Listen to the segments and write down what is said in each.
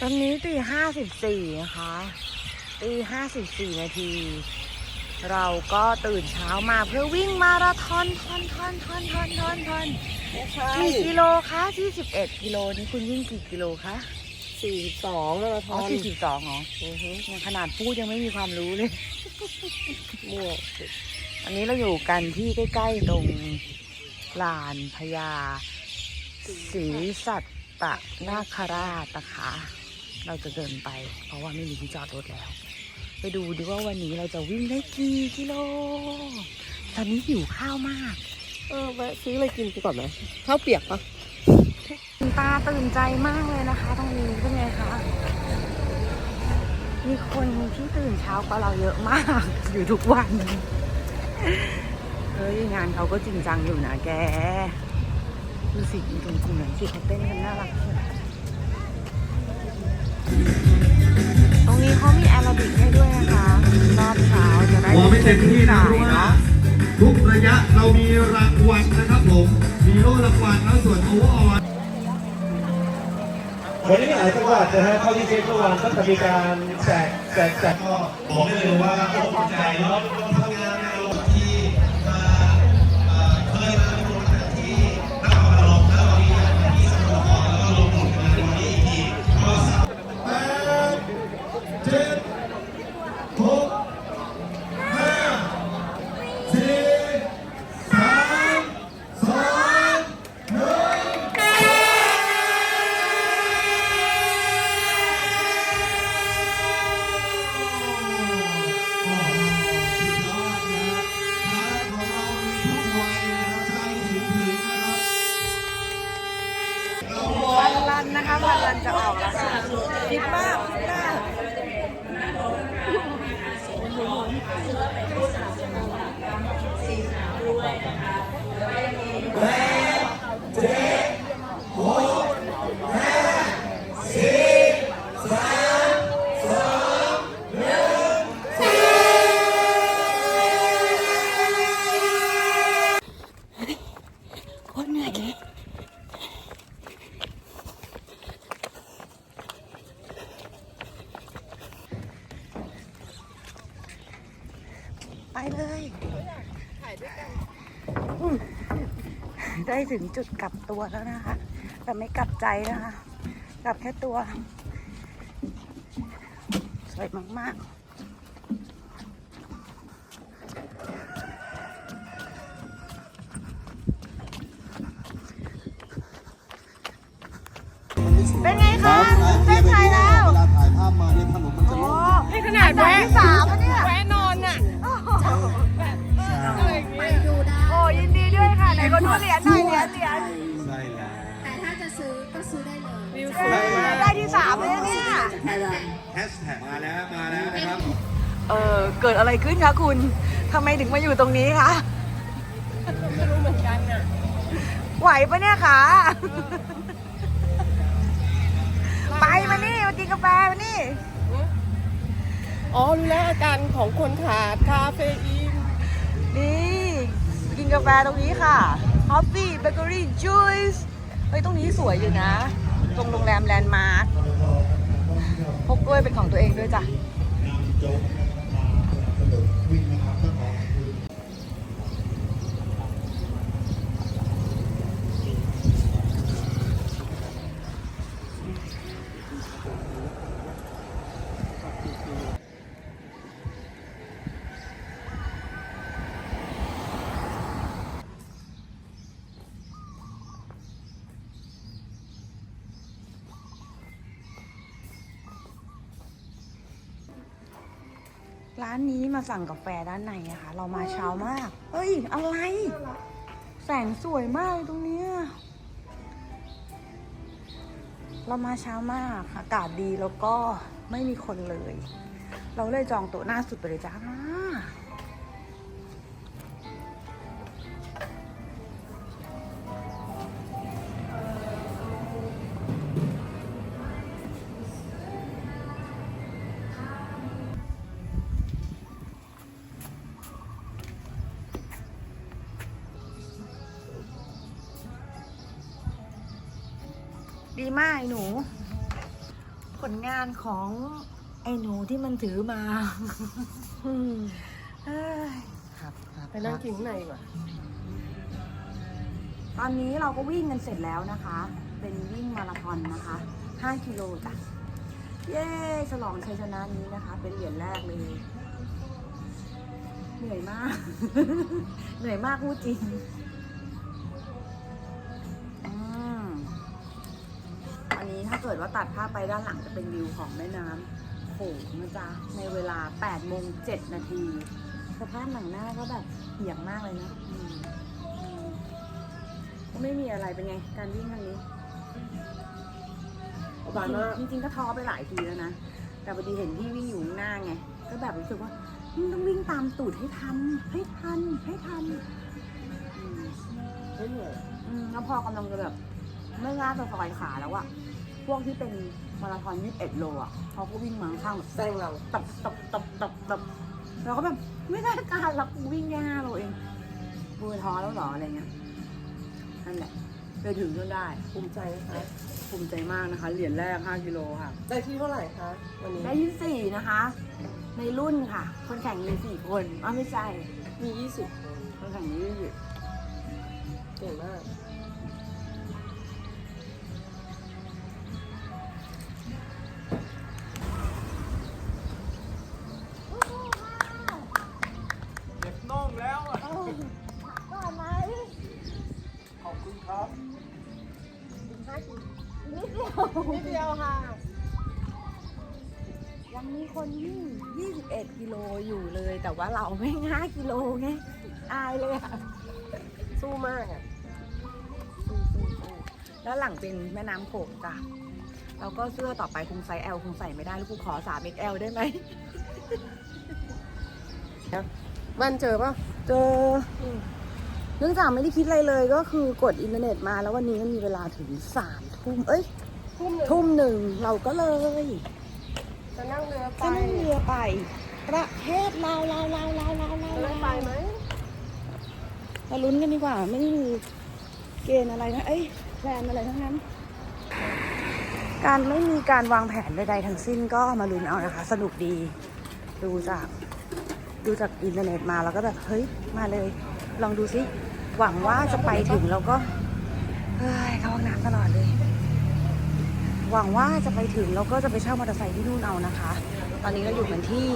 ตอนนี้ตีห้าสิบสี่นะคะตีห้าสิบสี่นาที เราก็ตื่นเช้ามาเพื่อวิ่งมาราธอนทอนทอนทอนทอนทอนทอนไม่ใช่กี่กิโลคะที่สิบเอ็ดกิโลนี่คุณวิ่งกี่กิโลคะสี่สองมาราธอ๋ออนสี่สิบสองเหรออือฮึเนี่ยขนาดพูดยังไม่มีความรู้เลยมั่วอันนี้เราอยู่กันที่ใกล้ ๆ ตรงลานพญาศรีสัตตนาคราชนะคะ เราจะเดินไป เพราะว่าไม่มีที่จอดรถแล้ว ไปดูดีว่าวันนี้เราจะวิ่งได้กี่กิโล ตอนนี้หิวข้าวมาก เออแวะซื้ออะไรกินก่อนไหมข้าวเปียกปะคุณตาตื่นใจมากเลยนะคะ ตรงนี้เป็นไงคะ มีคนที่ตื่นเช้ากว่าเราเยอะมาก อยู่ทุกวันเฮ้ยงานเขาก็จริงจังอยู่นะแกดูสิตรงกลุ่มนั้นสิเขาเต้นกันน่ารักสุด ตรงนี้เขามีแอโรบิกให้ด้วยนะคะ รอบเช้าจะได้มองไม่เต็มที่นะสาเพยราะว่าเนาะทุกระยะเรามีรางวัลนะครับผม มีโล่รางวัลแล้วส่วนโอเวอร์ออลวันนี้หลายจังหวัดนะฮะเข้าที่เช็คเมื่อวานก็จะมีการแจกแจกแจกก็บอกได้เลยว่าโอ้ภูมิใจเนา ได้ถึงจุดกลับตัวแล้วนะคะ แต่ไม่กลับใจนะคะ กลับแค่ตัว สวยมาก ๆเป็นไงคะเส้นชัยแล้วเวลาถ่ายภาพมาเนี่ยถนนมันจะโอ้โล่งนี่ขนาดแวะสาม เหรียญหน่อยเหรียญเหรียญใช่แล้วแต่ถ้าจะซื้อก็ซื้อได้เลยวิวสเอวยอได้ที่สามเลยเนี่ยแฮชแท็กมาแล้วมาแล้วนะครับเออเกิดอะไรขึ้นคะคุณทำไมถึงมาอยู่ตรงนี้คะไม่รู้เหมือนกันอะไหวปะเนี่ยคะไปมานี่มากินกาแฟมานี่อ๋อรู้แล้วอาการของคนขาดคาเฟอีนนี่กินกาแฟตรงนี้ค่ะ คอฟฟี่เบเกอรี่จูสเฮ้ยตรงนี้สวยอยู่นะ ตรงโรงแรมแลนด์มาร์คพกกล้วยเป็นของตัวเองด้วยจ้ะ ร้านนี้มาสั่งกาแฟด้านในอะค่ะเรามาเช้ามากเฮ้ย อะไร แสงสวยมากเลยตรงเนี้ยเรามาเช้ามาก อากาศดีแล้วก็ไม่มีคนเลย เราเลยจองโต๊ะหน้าสุดไปเลยจ้า มากไอ้หนู ผลงานของไอ้หนูที่มันถือมาเอ้ยครับครับไปนั่งกินข้างในดีกว่าตอนนี้เราก็วิ่งกันเสร็จแล้วนะคะ เป็นวิ่งมาราธอนนะคะ 5 กิโลจ้ะ เย้ฉลองชัยชนะนี้นะคะ เป็นเหรียญแรกเลย เหนื่อยมาก เหนื่อยมากพูดจริง กิดว่าตัดภาพไปด้านหลังจะเป็นวิวของแม่น้ำโขงนะจ๊ะ ในเวลา8โมง7นาทีสภาพหนังหน้าก็แบบเหี่ยงมากเลยนะอืมอืมก็ไม่มีอะไรเป็นไง การวิ่งครั้งนี้สบายมากจริงๆก็ท้อไปหลายทีแล้วนะ แต่พอดีเห็นพี่วิ่งอยู่ข้างหน้าไง ก็แบบรู้สึกว่าอืมต้องวิ่งตามตูดให้ทัน ให้ทัน ให้ทันอืมไม่เหนื่อยอืมแล้วพอกำลังจะแบบ ไม่น่าจะซอยขาแล้วอะ พวกที่เป็นมาราธอน21 โลอะเขาก็วิ่งมาข้างๆแบบแซงเราตับตับตับตับตับเราก็แบบไม่ได้การหรักวิ่งแค่ห้าโลเองบูท้อแล้วเหรออะไรเงี้ยนั่นแหละไปถึงจนได้ ภูมิใจนะคะภูมิใจมากนะคะ เหรียญแรก 5 กิโลค่ะ ได้ที่เท่าไหร่คะวันนี้ได้ยี่สี่นะคะ ในรุ่นค่ะ คนแข่งมีสี่คนอ้าวไม่ใช่มี20คนคนแข่งมียี่สิบเก่งมาก ว่าเราไม่5กิโลไงอายเลยอะสู้มากอะสู้สู้สู้แล้วหลังเป็นแม่น้ำโขงจ้ะแล้วก็เสื้อต่อไปคงไซส์ L คงใส่ไม่ได้ลูกกูขอ 3XL ได้ไหมบ้านเจอป่ะเจอเนื่องจากไม่ได้คิดอะไรเลยก็คือกดอินเทอร์เน็ตมาแล้ววันนี้มันมีเวลาถึงสามทุ่มเอ้ยทุ่มหนึ่งทุ่มหนึ่งเราก็เลย จะนั่งเรือไปจะนั่งเรือไป ประเทศลาวลาวลาวลาวลาวลาวไปไหมมาลุ้นกันดีกว่า ไม่มีเกณฑ์อะไรนะเอ้ยแพลนอะไรทั้งนั้น การไม่มีการวางแผนใดๆทั้งสิ้นก็มาลุ้นเอานะคะ สนุกดีดูจากดูจากอินเทอร์เน็ตมาแล้วก็แบบเฮ้ยมาเลย ลองดูสิหวังว่าจะไปถึงแล้วก็เฮ้ยเข้าห้องน้ำตลอดเลย หวังว่าจะไปถึงแล้วก็จะไปเช่ามอเตอร์ไซค์ที่นู่นเอานะคะ ตอนนี้เราอยู่กันที่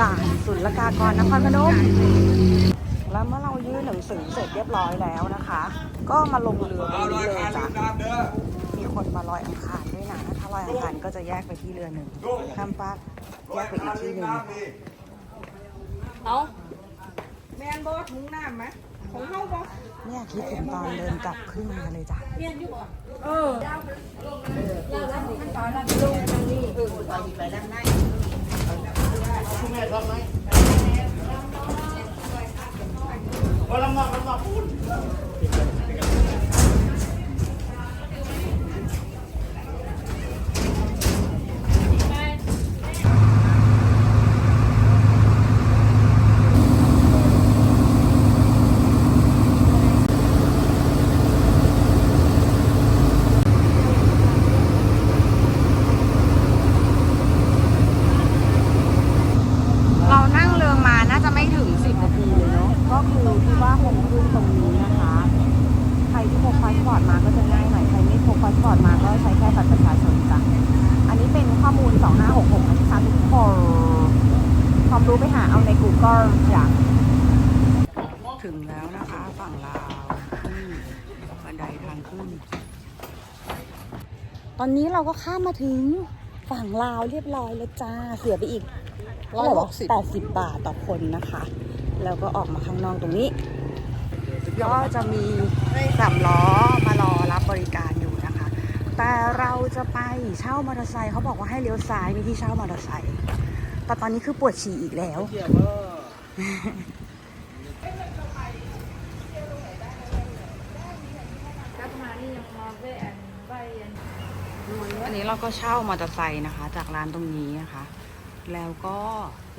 ด่านศุลกากรนครพนม แล้วเมื่อเรายื่นหนังสือเสร็จเรียบร้อยแล้วนะคะ ก็มาลงเรือตรงนี้เลยจ้ะมีคนมาลอยอังคารด้วยนะ ถ้าลอยอังคารก็จะแยกไปที่เรือหนึ่งข้ามฟากแยกไปอีกที่หนึ่งเอาแมนบอถุงน้ำไหมของเขาบอ เนี่ยคิดถึงตอนเดินกลับขึ้นมาเลยจ้ะเมียนอยู่บ่เออเรานั่งเรือมาน่าจะไม่ถึง 10 นาทีเลยเนาะ ก็คือที่ว่าคงขึ้นตรงนี้นะคะ ใครที่พกพาสปอร์ตมาก็จะง่ายหน่อย ใครไม่พกพาสปอร์ตมาก็ใช้แค่ บัตรประชาชนจ้ะอันนี้เป็นข้อมูล 2566นะคะทุกคนความรู้ไปหาเอาใน Google จ้ะถึงแล้วนะคะฝั่งลาวขึ้นบันไดทางขึ้น ตอนนี้เราก็ข้ามมาถึงฝั่งลาวเรียบร้อยแล้วจ้า เสียไปอีกร้อยหกสิบแปดสิบบาทต่อคนนะคะ แล้วก็ออกมาข้างนอกตรงนี้ ก็จะมีสามล้อมารอรับบริการอยู่นะคะ แต่เราจะไปเช่ามอเตอร์ไซค์เขาบอกว่าให้เลี้ยวซ้ายมีที่เช่ามอเตอร์ไซค์แต่ตอนนี้คือปวดฉี่อีกแล้ว อันนี้เราก็เช่ามอเตอร์ไซค์นะคะ จากร้านตรงนี้นะคะ แล้วก็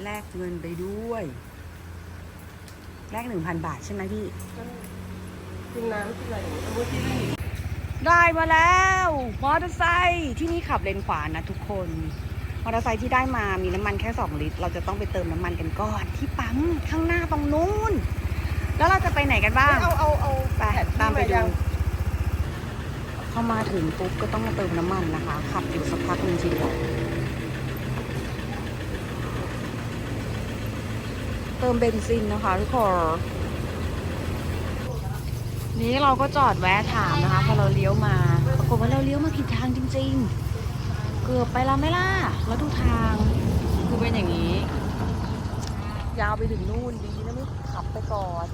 แลกเงินไปด้วย แลกหนึ่งพันบาทใช่ไหมพี่กินน้ำกินอะไรอย่างเงี้ยเอาไว้ที่นี่ ได้มาแล้วมอเตอร์ไซค์ที่นี่ขับเลนขวานะทุกคนมอเตอร์ไซค์ที่ได้มามีน้ำมันแค่ 2 ลิตร เราจะต้องไปเติมน้ำมันกันก่อนที่ปั๊มข้างหน้าตรงนู้น แล้วเราจะไปไหนกันบ้างเอาเอาเอาไปแผนที่ตามไปมายัดูงพอมาถึงปุ๊บก็ต้องมาเติมน้ำมันนะคะ ขับอยู่สักพักหนึ่งทีเดียวเติมเบนซินนะคะทุกคน นี้เราก็จอดแวะถามนะคะพอเราเลี้ยวมา ปรากฏว่าเราเลี้ยวมาผิดทางจริง ๆ เกือบไปแล้วไม่ล่ะแล้วดูทางคือเป็นอย่างนี้ ยาวไปถึงนู่นดีนะไม่ขับไปก่อน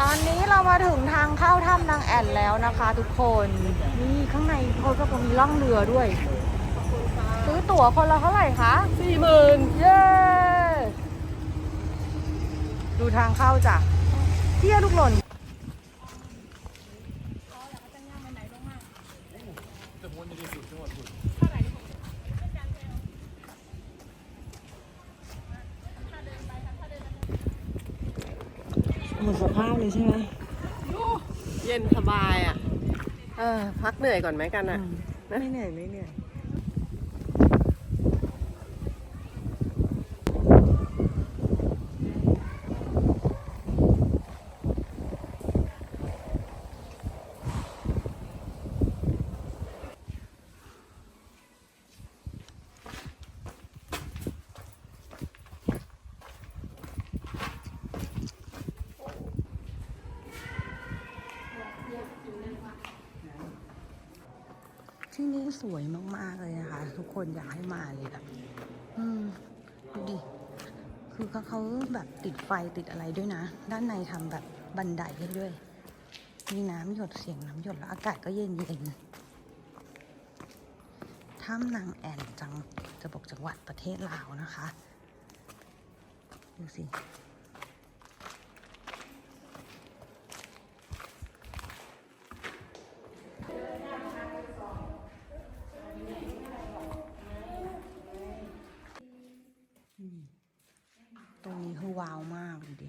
ตอนนี้เรามาถึงทางเข้าถ้ำนางแอ่นแล้วนะคะ ทุกคนนี่ข้างในเขาก็มีล่องเรือด้วย ซื้อตั๋วคนละเท่าไหร่คะสี่หมื่นเย้ดูทางเข้าจ้ะ เที่ยลูกหล่นหมดสภาพเลยใช่ไหมเย็นสบายอะ เออ พักเหนื่อยก่อนไหมกันอะ ไม่เหนื่อย ไม่เหนื่อย ที่นี่ สวยมาก ๆ เลยนะคะ ทุกคนอยากให้มาเลยแบบอืมดูดิ คือเขาเขาแบบติดไฟติดอะไรด้วยนะ ด้านในทำแบบบันไดให้ด้วย มีน้ำหยดเสียงน้ำหยดแล้วอากาศก็เย็นเย็นถ้ำนางแอ่นจังจะบอกจังหวัดประเทศลาวนะคะ ดูสิ ตรงนี้คือว้าวมากดูดิ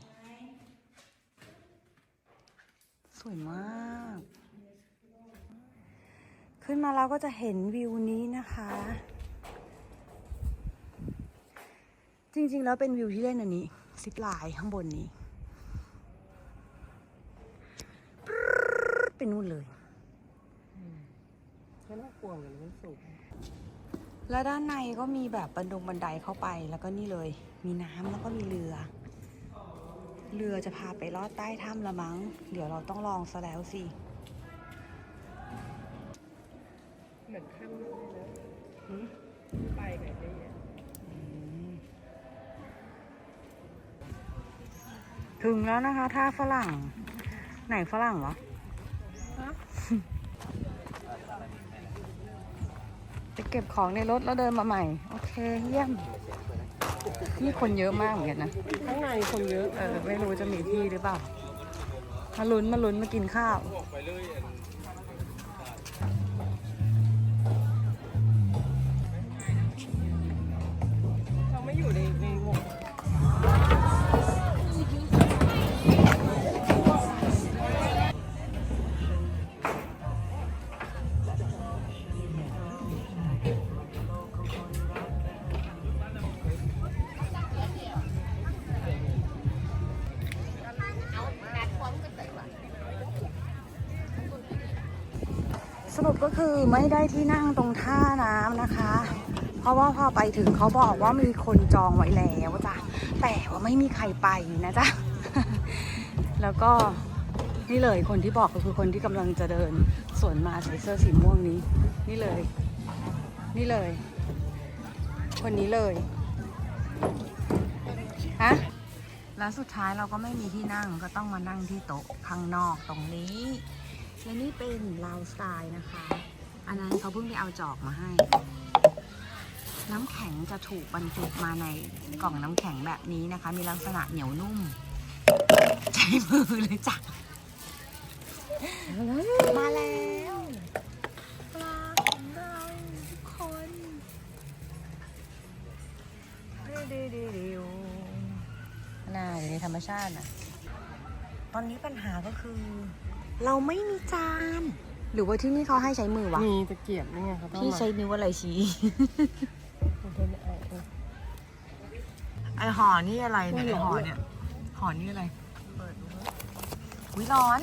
ส วยมาก ขึ้นมาเราก็จะเห็นวิวนี้นะคะ จริงๆ แล้วเป็นวิวที่เล่นอันนี้ซิปไลน์ข้างบนนี้ปรึ๊ดไปนู่นเลยไม่น่ากลัวเหมือนมันสูงแล้วด้านในก็มีแบบบันดงบันไดเข้าไปแล้วก็นี่เลย มีน้ำแล้วก็มีเรือ เรือจะพาไปลอดใต้ถ้ำละมั้ง เดี๋ยวเราต้องลองซะแล้วสิ เหมือนข้ามเลยนะไปไงเนี่ยถึงแล้วนะคะท่าฝรั่ง ไหนฝรั่งวะไปเก็บของในรถแล้วเดินมาใหม่ โอเค เยี่ยม นี่คนเยอะมากเหมือนกันนะ ข้างในคนเยอะ เออ ไม่รู้จะมีที่หรือเปล่า มาลุ้นมาลุ้นมากินข้าว รุปก็คือไม่ได้ที่นั่งตรงท่าน้ำนะคะ เพราะว่าพอไปถึงเขาบอกว่ามีคนจองไว้แล้วจ้ะแต่ว่าไม่มีใครไปนะจ๊ะ แล้วก็นี่เลยคนที่บอกก็คือคนที่กำลังจะเดินสวนมาใส่เสื้อสีม่วงนี้ นี่เลย นี่เลย คนนี้เลยฮะแล้วสุดท้ายเราก็ไม่มีที่นั่งก็ต้องมานั่งที่โต๊ะข้างนอกตรงนี้ และนี่เป็นลาวสไตล์นะคะ อันนั้นเขาเพิ่งไปเอาจอกมาให้ น้ำแข็งจะถูกบรรจุมาในกล่องน้ำแข็งแบบนี้นะคะ มีลักษณะเหนียวนุ่ม ใช้มือเลยจ้ะมาแล้วปลาของเราทุกคนดิวดิวดิวดิวน่าอยู่ในธรรมชาติน่ะ ตอนนี้ปัญหาก็คือ เราไม่มีจาน หรือว่าที่นี่เขาให้ใช้มือวะ มีตะเกียบนี่ไงเขาต้องพี่มาใช้นิ้วอะไรชี้เดินเอาเออไอห่อนี่อะไรเนี่ยไอห่อเนี่ยห่อนี่อะไรวิร้อน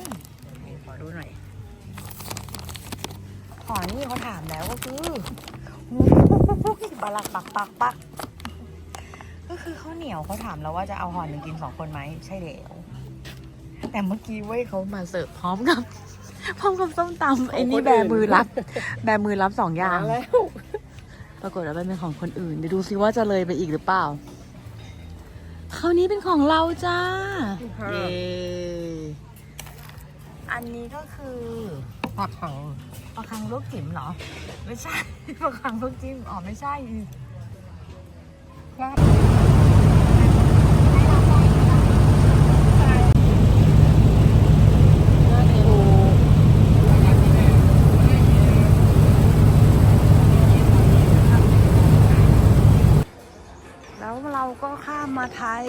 ขอดูหน่อยห่อนี่เขาถามแล้วก็คือโอ้โหบาลักปักปักปักก็คือข้าวเหนียวเขาถามแล้วว่าจะเอาห่อหนึ่งกินสองคนไหมใช่แล้ว แต่เมื่อกี้เว้ยเขามาเสิร์ฟพร้อมกับพร้อมกับส้มตำไอ้นี่แบมือรับ แบมือรับสองอย่างมาแล้ว ปรากฏว่าเป็นของคนอื่นเดี๋ยวดูซิว่าจะเลยไปอีกหรือเปล่า คราวนี้เป็นของเราจ้า เย้อันนี้ก็คือผักขังปลาคังลูกจิ๋มเหรอ ไม่ใช่ ปลาคังลูกจิ้มอ๋อไม่ใช่ ครับ แล้วเราก็ข้ามมาไทย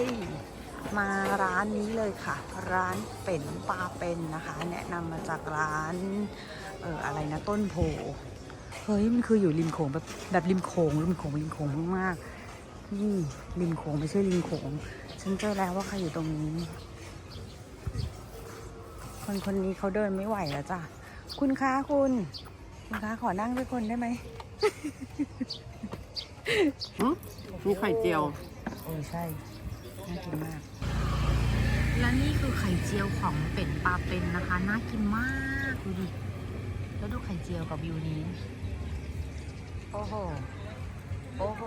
มาร้านนี้เลยค่ะ ร้านเป็นปลาเป็นนะคะ แนะนำมาจากร้านเอออะไรนะต้นโพเฮ้ยมันคืออยู่ริมโขงแบบแบบริมโขงริมโขงริมโขงมากๆนี่ริมโขงไม่ใช่ริมโขงฉันเจอแล้วว่าใครอยู่ตรงนี้ คนคนนี้เขาเดินไม่ไหวแล้วจ้ะคุณคะคุณ คุณคะขอนั่งด้วยคนได้ไหมมีไข่เจียวเออใช่น่ากินมาก และนี่คือไข่เจียวของเป็ดปลาเป็นนะคะ น่ากินมากดูดิ แล้วดูไข่เจียวกับวิวนี้ โอ้โห โอ้โห